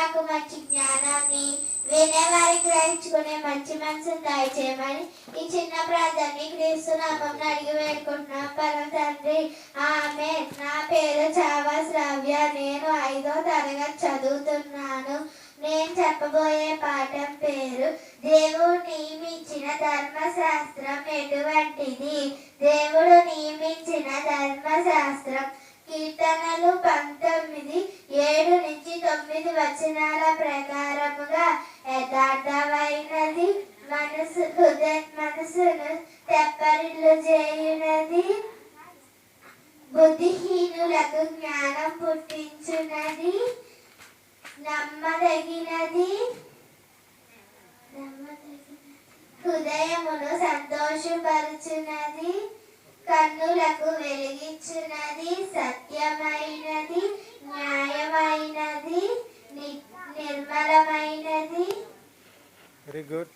నాకు మంచి జ్ఞానాన్ని వినేవారి గ్రహించుకునే మంచి మనసును దయచేయమని ఈ చిన్న ప్రార్థనని క్రీస్తు నామం అడిగి వేడుకుంటున్నాం. పరమ తండ్రి ఆమె నా పేరు చావా శ్రావ్య నేను ఐదో తరగతి చదువుతున్నాను. నేను చెప్పబోయే పాఠం పేరు దేవుడు నియమించిన ధర్మశాస్త్రం ఎటువంటిది? దేవుడు నియమించిన ధర్మశాస్త్రం కీర్తనలు పంతొమ్మిది ఏడు నుంచి చేయునది మనసు హృదయ మనసును తెప్పరిల్లు చేయునది. బుద్ధిహీనులకు జ్ఞానం పుట్టించున్నది నమ్మదగినది. హృదయమును సంతోషపరుచున్నది కన్నులకు వెలిగించున్నది సత్యమైన very good.